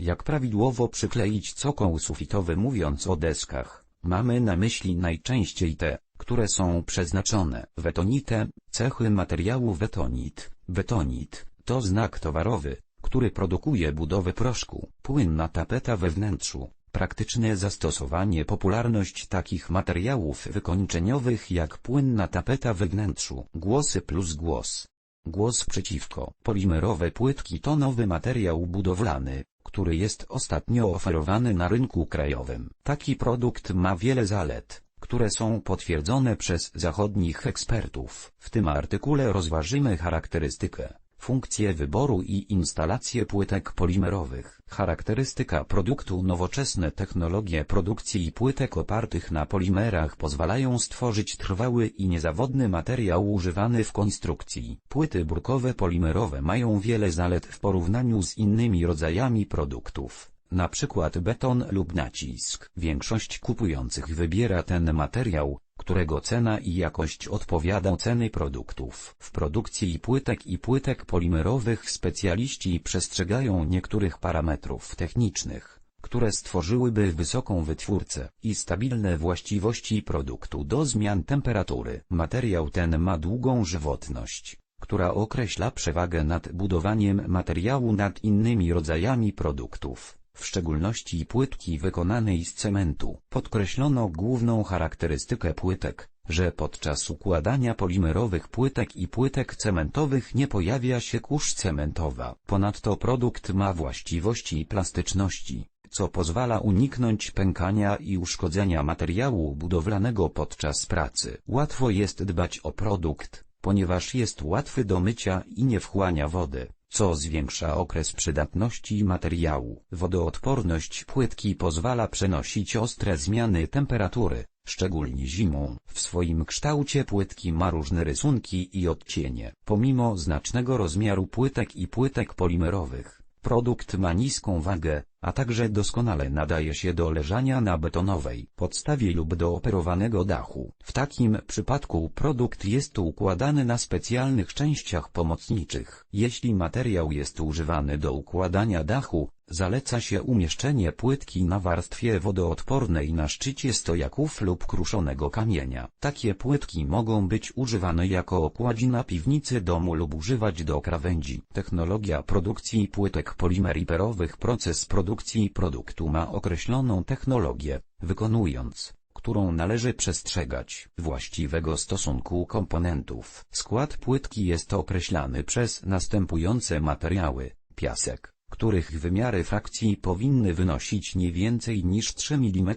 Jak prawidłowo przykleić cokół sufitowy mówiąc o deskach, mamy na myśli najczęściej te, które są przeznaczone. Wetonite, cechy materiału wetonit. Wetonit, to znak towarowy, który produkuje budowę proszku. Płynna tapeta we wnętrzu. Praktyczne zastosowanie popularność takich materiałów wykończeniowych jak płynna tapeta we wnętrzu. Głosy plus głos. Głos przeciwko. Polimerowe płytki to nowy materiał budowlany, który jest ostatnio oferowany na rynku krajowym. Taki produkt ma wiele zalet, które są potwierdzone przez zachodnich ekspertów. W tym artykule rozważymy charakterystykę, funkcje wyboru i instalację płytek polimerowych. Charakterystyka produktu Nowoczesne technologie produkcji płytek opartych na polimerach pozwalają stworzyć trwały i niezawodny materiał używany w konstrukcji. Płyty burkowe polimerowe mają wiele zalet w porównaniu z innymi rodzajami produktów na przykład beton lub nacisk. Większość kupujących wybiera ten materiał, którego cena i jakość odpowiada ceny produktów. W produkcji płytek i płytek polimerowych specjaliści przestrzegają niektórych parametrów technicznych, które stworzyłyby wysoką wytwórcę i stabilne właściwości produktu do zmian temperatury. Materiał ten ma długą żywotność, która określa przewagę nad budowaniem materiału nad innymi rodzajami produktów w szczególności płytki wykonanej z cementu. Podkreślono główną charakterystykę płytek, że podczas układania polimerowych płytek i płytek cementowych nie pojawia się kurz cementowa. Ponadto produkt ma właściwości plastyczności, co pozwala uniknąć pękania i uszkodzenia materiału budowlanego podczas pracy. Łatwo jest dbać o produkt, ponieważ jest łatwy do mycia i nie wchłania wody co zwiększa okres przydatności materiału. Wodoodporność płytki pozwala przenosić ostre zmiany temperatury, szczególnie zimą. W swoim kształcie płytki ma różne rysunki i odcienie. Pomimo znacznego rozmiaru płytek i płytek polimerowych, produkt ma niską wagę, a także doskonale nadaje się do leżania na betonowej podstawie lub do operowanego dachu. W takim przypadku produkt jest układany na specjalnych częściach pomocniczych. Jeśli materiał jest używany do układania dachu, Zaleca się umieszczenie płytki na warstwie wodoodpornej na szczycie stojaków lub kruszonego kamienia. Takie płytki mogą być używane jako okładzina piwnicy domu lub używać do krawędzi. Technologia produkcji płytek polimeriperowych Proces produkcji produktu ma określoną technologię, wykonując którą należy przestrzegać właściwego stosunku komponentów. Skład płytki jest określany przez następujące materiały, piasek, których wymiary frakcji powinny wynosić nie więcej niż 3 mm,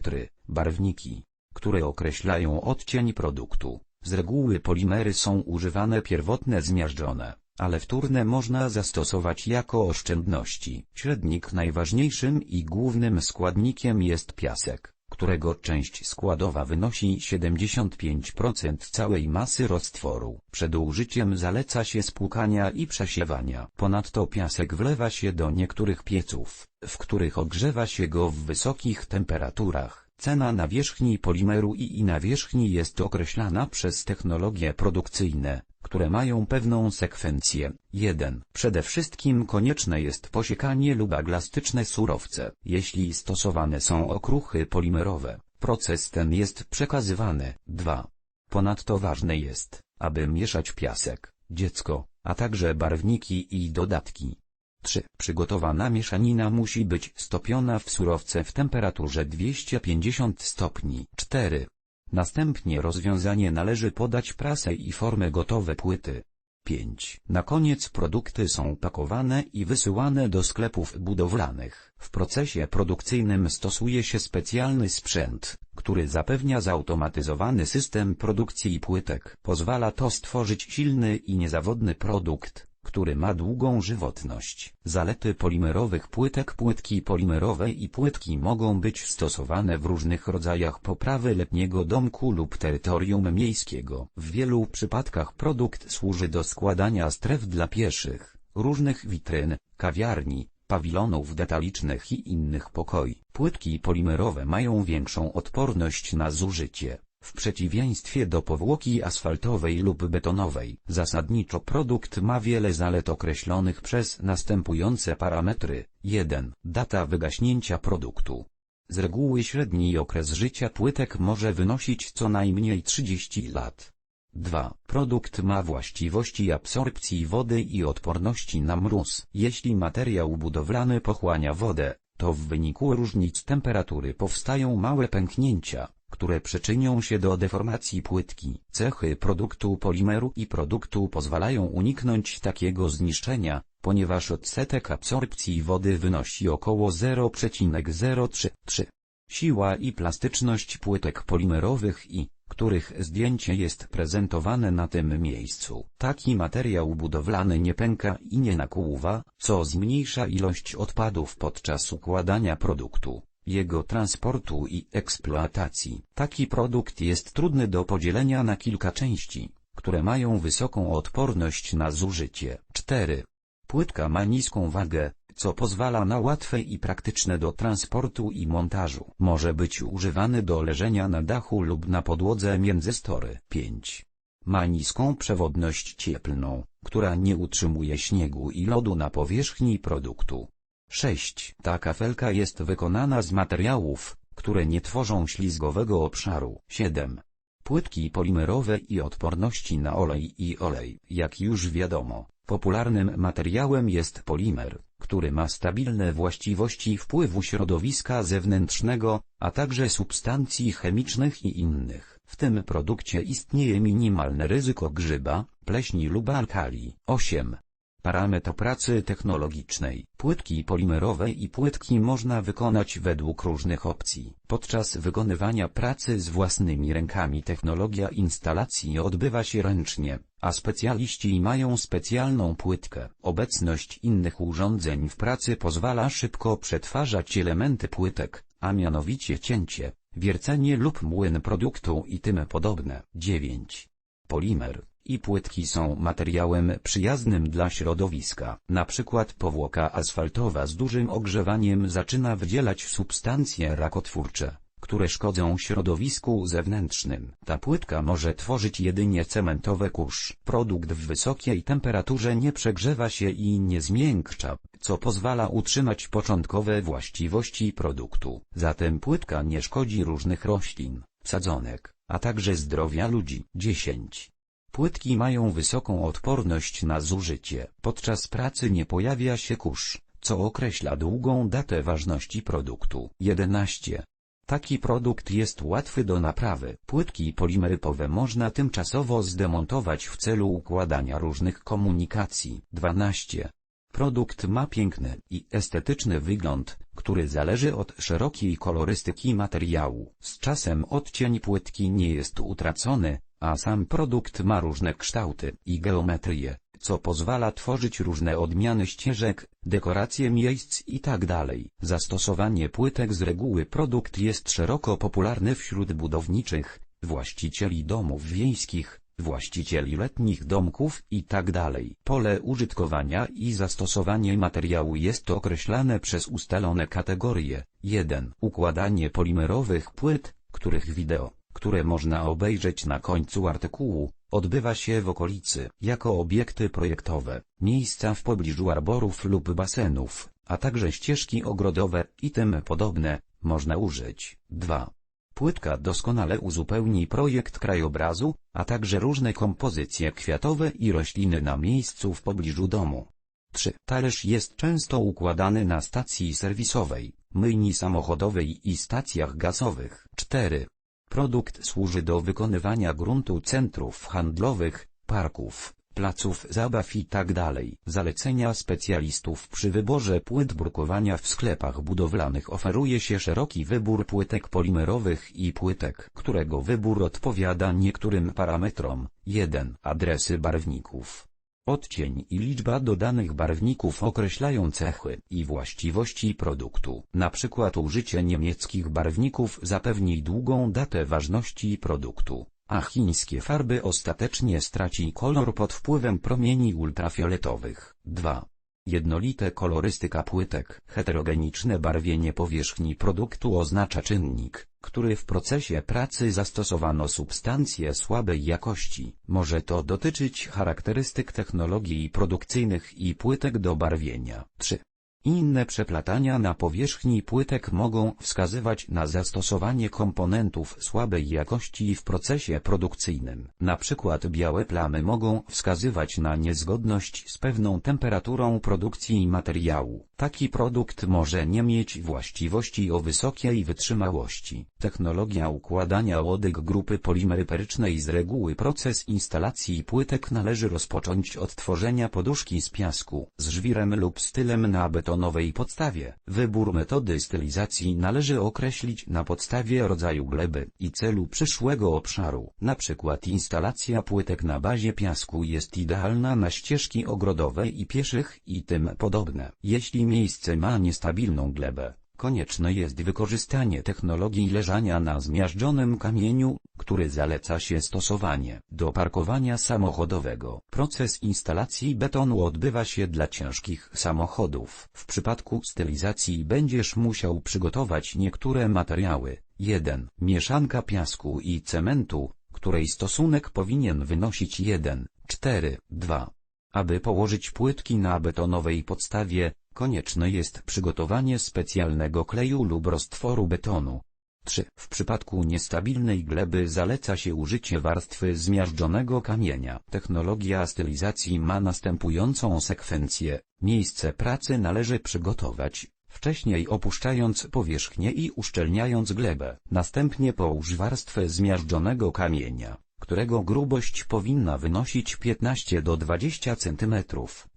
barwniki, które określają odcień produktu. Z reguły polimery są używane pierwotne zmiażdżone, ale wtórne można zastosować jako oszczędności. Średnik najważniejszym i głównym składnikiem jest piasek którego część składowa wynosi 75% całej masy roztworu. Przed użyciem zaleca się spłukania i przesiewania. Ponadto piasek wlewa się do niektórych pieców, w których ogrzewa się go w wysokich temperaturach. Cena nawierzchni polimeru i, nawierzchni jest określana przez technologie produkcyjne, które mają pewną sekwencję. 1. Przede wszystkim konieczne jest posiekanie lub aglastyczne surowce. Jeśli stosowane są okruchy polimerowe, proces ten jest przekazywany. 2. Ponadto ważne jest, aby mieszać piasek, dziecko, a także barwniki i dodatki. 3. Przygotowana mieszanina musi być stopiona w surowce w temperaturze 250 stopni. 4. Następnie rozwiązanie należy podać prasę i formę gotowe płyty. 5. Na koniec produkty są pakowane i wysyłane do sklepów budowlanych. W procesie produkcyjnym stosuje się specjalny sprzęt, który zapewnia zautomatyzowany system produkcji płytek. Pozwala to stworzyć silny i niezawodny produkt, który ma długą żywotność. Zalety polimerowych płytek Płytki polimerowe i płytki mogą być stosowane w różnych rodzajach poprawy letniego domku lub terytorium miejskiego. W wielu przypadkach produkt służy do składania stref dla pieszych, różnych witryn, kawiarni, pawilonów detalicznych i innych pokoi. Płytki polimerowe mają większą odporność na zużycie W przeciwieństwie do powłoki asfaltowej lub betonowej, zasadniczo produkt ma wiele zalet określonych przez następujące parametry. 1. Data wygaśnięcia produktu. Z reguły średni okres życia płytek może wynosić co najmniej 30 lat. 2. Produkt ma właściwości absorpcji wody i odporności na mróz. Jeśli materiał budowlany pochłania wodę, to w wyniku różnic temperatury powstają małe pęknięcia, które przyczynią się do deformacji płytki. Cechy produktu polimeru i produktu pozwalają uniknąć takiego zniszczenia, ponieważ odsetek absorpcji wody wynosi około 0,033. Siła i plastyczność płytek polimerowych i których zdjęcie jest prezentowane na tym miejscu. Taki materiał budowlany nie pęka i nie nakłuwa, co zmniejsza ilość odpadów podczas układania produktu, jego transportu i eksploatacji. Taki produkt jest trudny do podzielenia na kilka części, które mają wysoką odporność na zużycie. 4. Płytka ma niską wagę, co pozwala na łatwe i praktyczne do transportu i montażu. Może być używany do leżenia na dachu lub na podłodze między story. 5. Ma niską przewodność cieplną, która nie utrzymuje śniegu i lodu na powierzchni produktu. 6. Ta kafelka jest wykonana z materiałów, które nie tworzą ślizgowego obszaru. 7. Płytki polimerowe i odporności na olej i olej. Jak już wiadomo, popularnym materiałem jest polimer, który ma stabilne właściwości wpływu środowiska zewnętrznego, a także substancji chemicznych i innych. W tym produkcie istnieje minimalne ryzyko grzyba, pleśni lub alkali. 8. Parametr pracy technologicznej. Płytki polimerowe i płytki można wykonać według różnych opcji. Podczas wykonywania pracy z własnymi rękami technologia instalacji odbywa się ręcznie, a specjaliści mają specjalną płytkę. Obecność innych urządzeń w pracy pozwala szybko przetwarzać elementy płytek, a mianowicie cięcie, wiercenie lub młyn produktu i tym podobne. 9. Polimer i płytki są materiałem przyjaznym dla środowiska. Na przykład powłoka asfaltowa z dużym ogrzewaniem zaczyna wydzielać substancje rakotwórcze, które szkodzą środowisku zewnętrznym. Ta płytka może tworzyć jedynie cementowe kurz. Produkt w wysokiej temperaturze nie przegrzewa się i nie zmiękcza, co pozwala utrzymać początkowe właściwości produktu. Zatem płytka nie szkodzi różnych roślin, sadzonek, a także zdrowia ludzi. 10. Płytki mają wysoką odporność na zużycie. Podczas pracy nie pojawia się kurz, co określa długą datę ważności produktu. 11. Taki produkt jest łatwy do naprawy. Płytki polimerypowe można tymczasowo zdemontować w celu układania różnych komunikacji. 12. Produkt ma piękny i estetyczny wygląd, który zależy od szerokiej kolorystyki materiału. Z czasem odcień płytki nie jest utracony, a sam produkt ma różne kształty i geometrię, co pozwala tworzyć różne odmiany ścieżek, dekoracje miejsc itd. Zastosowanie płytek z reguły produkt jest szeroko popularny wśród budowniczych, właścicieli domów wiejskich, właścicieli letnich domków itd. Pole użytkowania i zastosowanie materiału jest określane przez ustalone kategorie. 1. Układanie polimerowych płyt, których wideo które można obejrzeć na końcu artykułu, odbywa się w okolicy, jako obiekty projektowe, miejsca w pobliżu arborów lub basenów, a także ścieżki ogrodowe i tym podobne, można użyć. 2. Płytka doskonale uzupełni projekt krajobrazu, a także różne kompozycje kwiatowe i rośliny na miejscu w pobliżu domu. 3. Talerz jest często układany na stacji serwisowej, myjni samochodowej i stacjach gazowych. 4. Produkt służy do wykonywania gruntu centrów handlowych, parków, placów zabaw itd. Tak Zalecenia specjalistów przy wyborze płyt brukowania w sklepach budowlanych oferuje się szeroki wybór płytek polimerowych i płytek, którego wybór odpowiada niektórym parametrom. 1. Adresy barwników Odcień i liczba dodanych barwników określają cechy i właściwości produktu. Na przykład użycie niemieckich barwników zapewni długą datę ważności produktu, a chińskie farby ostatecznie straci kolor pod wpływem promieni ultrafioletowych. 2. Jednolite kolorystyka płytek. Heterogeniczne barwienie powierzchni produktu oznacza czynnik, który w procesie pracy zastosowano substancje słabej jakości. Może to dotyczyć charakterystyk technologii produkcyjnych i płytek do barwienia. 3. Inne przeplatania na powierzchni płytek mogą wskazywać na zastosowanie komponentów słabej jakości w procesie produkcyjnym. Na przykład białe plamy mogą wskazywać na niezgodność z pewną temperaturą produkcji materiału. Taki produkt może nie mieć właściwości o wysokiej wytrzymałości. Technologia układania łodyg grupy polimeryperycznej z reguły proces instalacji płytek należy rozpocząć od tworzenia poduszki z piasku, z żwirem lub stylem na betonowej podstawie. Wybór metody stylizacji należy określić na podstawie rodzaju gleby i celu przyszłego obszaru. Na przykład instalacja płytek na bazie piasku jest idealna na ścieżki ogrodowe i pieszych i tym podobne. Jeśli miejsce ma niestabilną glebę, konieczne jest wykorzystanie technologii leżania na zmiażdżonym kamieniu, który zaleca się stosowanie do parkowania samochodowego. Proces instalacji betonu odbywa się dla ciężkich samochodów. W przypadku stylizacji będziesz musiał przygotować niektóre materiały. 1. Mieszanka piasku i cementu, której stosunek powinien wynosić 1, 4, 2. Aby położyć płytki na betonowej podstawie, konieczne jest przygotowanie specjalnego kleju lub roztworu betonu. 3. W przypadku niestabilnej gleby zaleca się użycie warstwy zmiażdżonego kamienia. Technologia stylizacji ma następującą sekwencję. Miejsce pracy należy przygotować, wcześniej opuszczając powierzchnię i uszczelniając glebę. Następnie połóż warstwę zmiażdżonego kamienia którego grubość powinna wynosić 15 do 20 cm.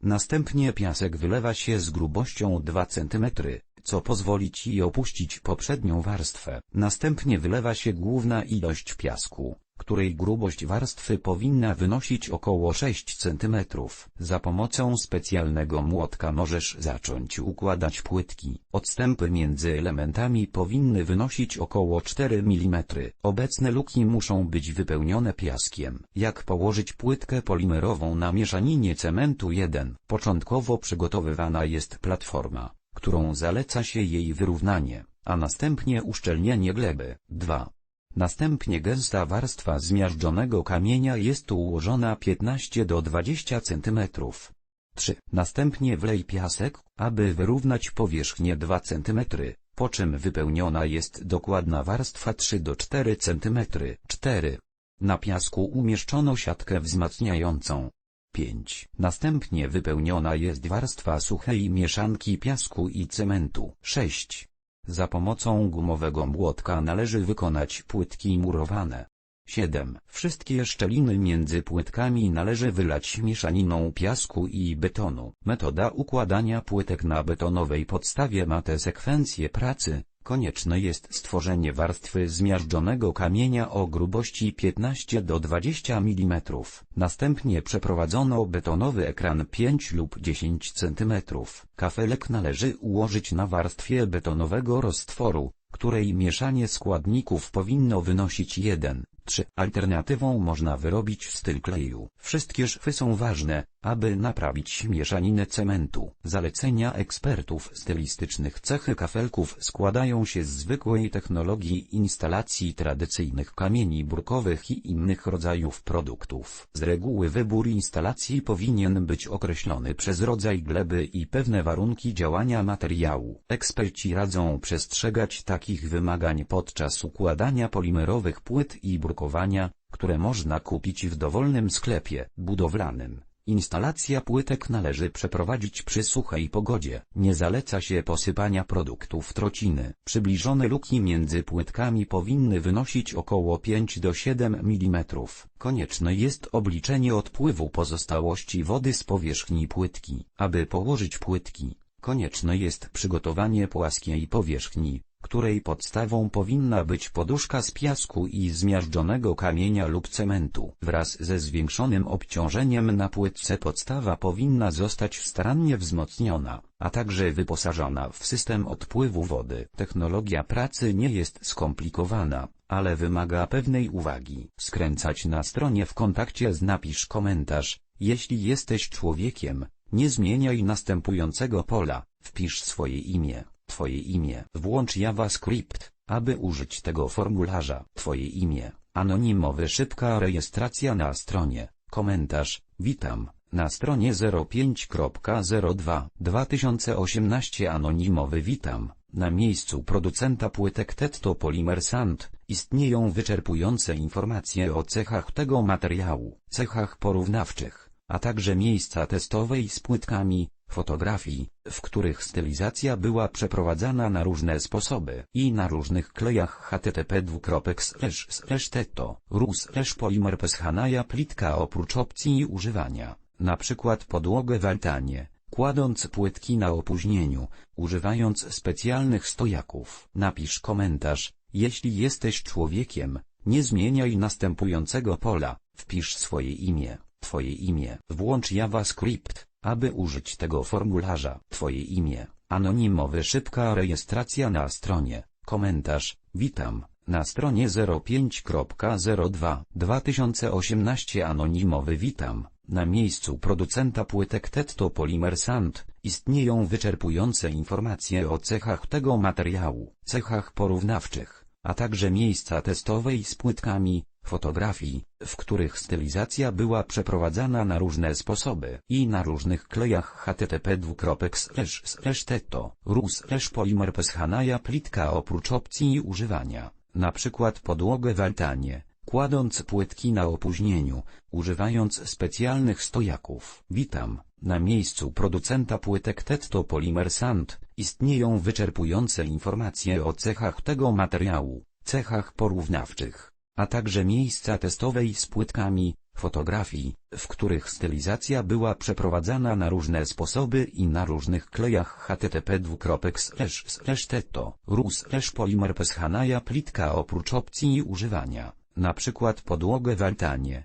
Następnie piasek wylewa się z grubością 2 cm, co pozwoli Ci opuścić poprzednią warstwę. Następnie wylewa się główna ilość piasku której grubość warstwy powinna wynosić około 6 cm. Za pomocą specjalnego młotka możesz zacząć układać płytki. Odstępy między elementami powinny wynosić około 4 mm. Obecne luki muszą być wypełnione piaskiem. Jak położyć płytkę polimerową na mieszaninie cementu 1? Początkowo przygotowywana jest platforma, którą zaleca się jej wyrównanie, a następnie uszczelnienie gleby. 2. Następnie gęsta warstwa zmiażdżonego kamienia jest ułożona 15 do 20 cm. 3. Następnie wlej piasek, aby wyrównać powierzchnię 2 cm, po czym wypełniona jest dokładna warstwa 3 do 4 cm. 4. Na piasku umieszczono siatkę wzmacniającą. 5. Następnie wypełniona jest warstwa suchej mieszanki piasku i cementu. 6. Za pomocą gumowego młotka należy wykonać płytki murowane. 7. Wszystkie szczeliny między płytkami należy wylać mieszaniną piasku i betonu. Metoda układania płytek na betonowej podstawie ma tę sekwencję pracy, Konieczne jest stworzenie warstwy zmiażdżonego kamienia o grubości 15 do 20 mm. Następnie przeprowadzono betonowy ekran 5 lub 10 cm. Kafelek należy ułożyć na warstwie betonowego roztworu, której mieszanie składników powinno wynosić 1, 3. Alternatywą można wyrobić styl kleju. Wszystkie szwy są ważne, aby naprawić mieszaninę cementu. Zalecenia ekspertów stylistycznych cechy kafelków składają się z zwykłej technologii instalacji tradycyjnych kamieni brukowych i innych rodzajów produktów. Z reguły wybór instalacji powinien być określony przez rodzaj gleby i pewne warunki działania materiału. Eksperci radzą przestrzegać takich wymagań podczas układania polimerowych płyt i brukowania, które można kupić w dowolnym sklepie budowlanym. Instalacja płytek należy przeprowadzić przy suchej pogodzie. Nie zaleca się posypania produktów trociny. Przybliżone luki między płytkami powinny wynosić około 5 do 7 mm. Konieczne jest obliczenie odpływu pozostałości wody z powierzchni płytki. Aby położyć płytki, konieczne jest przygotowanie płaskiej powierzchni, której podstawą powinna być poduszka z piasku i zmiażdżonego kamienia lub cementu. Wraz ze zwiększonym obciążeniem na płytce podstawa powinna zostać starannie wzmocniona, a także wyposażona w system odpływu wody. Technologia pracy nie jest skomplikowana, ale wymaga pewnej uwagi. Skręcać na stronie w kontakcie z napisz komentarz, jeśli jesteś człowiekiem, Nie zmieniaj następującego pola, wpisz swoje imię, twoje imię. Włącz JavaScript, aby użyć tego formularza. Twoje imię, anonimowy szybka rejestracja na stronie, komentarz, witam, na stronie 05.02 2018 anonimowy witam, na miejscu producenta płytek Tetto Polymer Sand, istnieją wyczerpujące informacje o cechach tego materiału, cechach porównawczych, a także miejsca testowej z płytkami, fotografii, w których stylizacja była przeprowadzana na różne sposoby i na różnych klejach http tetto rus polymer peschanaja plitka oprócz opcji używania, na przykład podłogę waltanie, kładąc płytki na opóźnieniu, używając specjalnych stojaków. Napisz komentarz, jeśli jesteś człowiekiem, nie zmieniaj następującego pola, wpisz swoje imię, twoje imię. Włącz JavaScript, aby użyć tego formularza. Twoje imię, anonimowy szybka rejestracja na stronie, komentarz, witam, na stronie 05.02 2018 anonimowy witam, na miejscu producenta płytek Tetto Polymer Sand, istnieją wyczerpujące informacje o cechach tego materiału, cechach porównawczych, a także miejsca testowej z płytkami, fotografii, w których stylizacja była przeprowadzana na różne sposoby i na różnych klejach http tetto rus polymer peschanaja plitka oprócz opcji używania, na przykład podłogę waltanie, kładąc płytki na opóźnieniu, używając specjalnych stojaków. Witam, na miejscu producenta płytek Tetto Polymer Sand, istnieją wyczerpujące informacje o cechach tego materiału, cechach porównawczych, a także miejsca testowej z płytkami, fotografii, w których stylizacja była przeprowadzana na różne sposoby i na różnych klejach http tetto rus polymer peschanaja plitka oprócz opcji używania, na przykład podłogę waltanie,